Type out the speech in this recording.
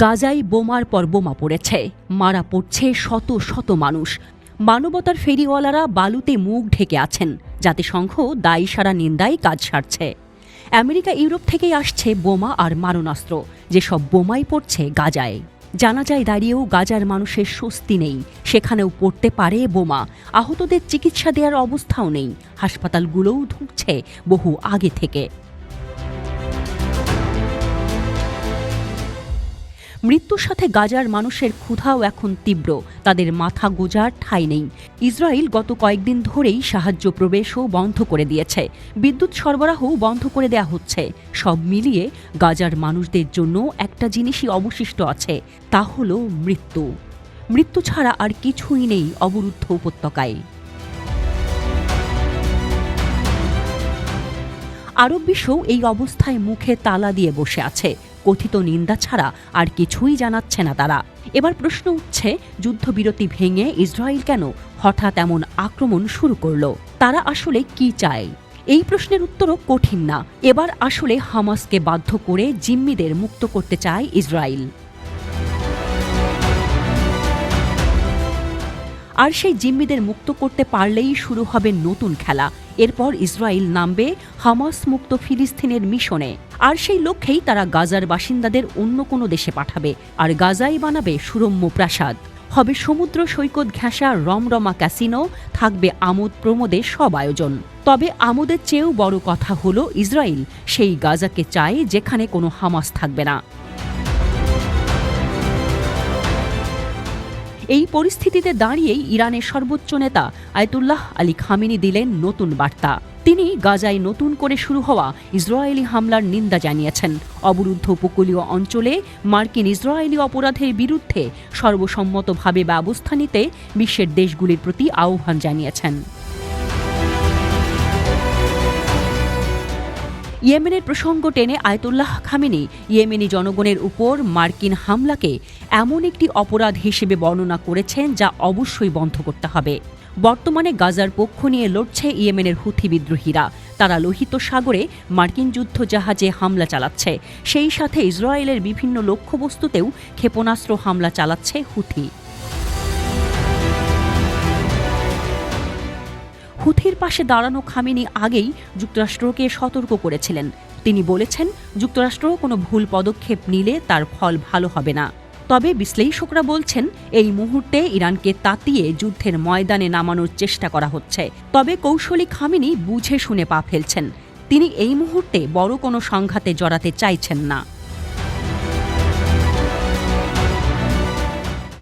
গাজায় বোমার পর বোমা পড়েছে। মারা পড়ছে শত শত মানুষ। মানবতার ফেরিওয়ালারা বালুতে মুখ ঢেকে আছেন। জাতিসংঘ দায়ী সারা নিন্দায় কাজ সারছে। আমেরিকা ইউরোপ থেকেই আসছে বোমা আর মারণাস্ত্র। যেসব বোমাই পড়ছে গাজায়। জানা যায় দাঁড়িয়েও গাজার মানুষের স্বস্তি নেই। সেখানেও পড়তে পারে বোমা। আহতদের চিকিৎসা দেওয়ার অবস্থাও নেই। হাসপাতালগুলোও ধুঁকছে বহু আগে থেকে। মৃত্যুর সাথে গাজার মানুষের ক্ষুধাও এখন তীব্র। তাদের মাথা গোজার ঠাঁই নেই। ইসরায়েল গত কয়েকদিন ধরেই সাহায্য প্রবেশও বন্ধ করে দিয়েছে। বিদ্যুৎ সরবরাহও বন্ধ করে দেয়া হচ্ছে। সব মিলিয়ে গাজার মানুষদের জন্য একটা জিনিসই অবশিষ্ট আছে, তা হলো মৃত্যু। মৃত্যু ছাড়া আর কিছুই নেই অবরুদ্ধ উপত্যকায়। আরব বিশ্বও এই অবস্থায় মুখে তালা দিয়ে বসে আছে। কথিত নিন্দা ছাড়া আর কিছুই জানাচ্ছে না তারা। এবার প্রশ্ন উঠছে, যুদ্ধবিরতি ভেঙে ইসরায়েল কেন হঠাৎ এমন আক্রমণ শুরু করল? তারা আসলে কি চায়? এই প্রশ্নের উত্তরও কঠিন না। এবার আসলে হামাসকে বাধ্য করে জিম্মিদের মুক্ত করতে চায় ইসরায়েল। আর সেই জিম্মিদের মুক্ত করতে পারলেই শুরু হবে নতুন খেলা। এরপর ইসরায়েল নামবে হামাস মুক্ত ফিলিস্তিনের মিশনে। আর সেই লক্ষ্যেই তারা গাজার বাসিন্দাদের অন্য কোনো দেশে পাঠাবে আর গাজাই বানাবে সুরম্য প্রাসাদ। হবে সমুদ্র সৈকত ঘেঁষা রমরমা ক্যাসিনো, থাকবে আমোদ প্রমোদে সব আয়োজন। তবে আমোদের চেয়েও বড় কথা হলো ইসরায়েল। সেই গাজাকে চায় যেখানে কোনো হামাস থাকবে না। এই পরিস্থিতিতে দাঁড়িয়েই ইরানের সর্বোচ্চ নেতা আয়তুল্লাহ আলী খামিনি দিলেন নতুন বার্তা। তিনি গাজায় নতুন করে শুরু হওয়া ইসরায়েলি হামলার নিন্দা জানিয়েছেন। অবরুদ্ধ উপকূলীয় অঞ্চলে মার্কিন ইসরায়েলি অপরাধের বিরুদ্ধে সর্বসম্মতভাবে ব্যবস্থা নিতে বিশ্বের দেশগুলির প্রতি আহ্বান জানিয়েছেন। ইয়েমেনের প্রসঙ্গ টেনে আয়তুল্লাহ খামেনি ইয়েমেনি জনগণের উপর মার্কিন হামলাকে এমন একটি অপরাধ হিসেবে বর্ণনা করেছেন যা অবশ্যই বন্ধ করতে হবে। বর্তমানে গাজার পক্ষ নিয়ে লড়ছে ইয়েমেনের হুথি বিদ্রোহীরা। তারা লোহিত সাগরে মার্কিন যুদ্ধ জাহাজে হামলা চালাচ্ছে। সেই সাথে ইসরায়েলের বিভিন্ন লক্ষ্যবস্তুতেও ক্ষেপণাস্ত্র হামলা চালাচ্ছে হুথি। হুথির পাশে দাঁড়ানো খামেনি আগেই যুক্তরাষ্ট্রকে সতর্ক করেছিলেন। তিনি বলেছেন, যুক্তরাষ্ট্র কোনো ভুল পদক্ষেপ নিলে তার ফল ভালো হবে না। তবে বিশ্লেষকরা বলছেন, এই মুহূর্তে ইরানকে তাতিয়ে যুদ্ধের ময়দানে নামানোর চেষ্টা করা হচ্ছে। তবে কৌশলী খামেনি বুঝে শুনে পা ফেলছেন। তিনি এই মুহূর্তে বড় কোনো সংঘাতে জড়াতে চাইছেন না।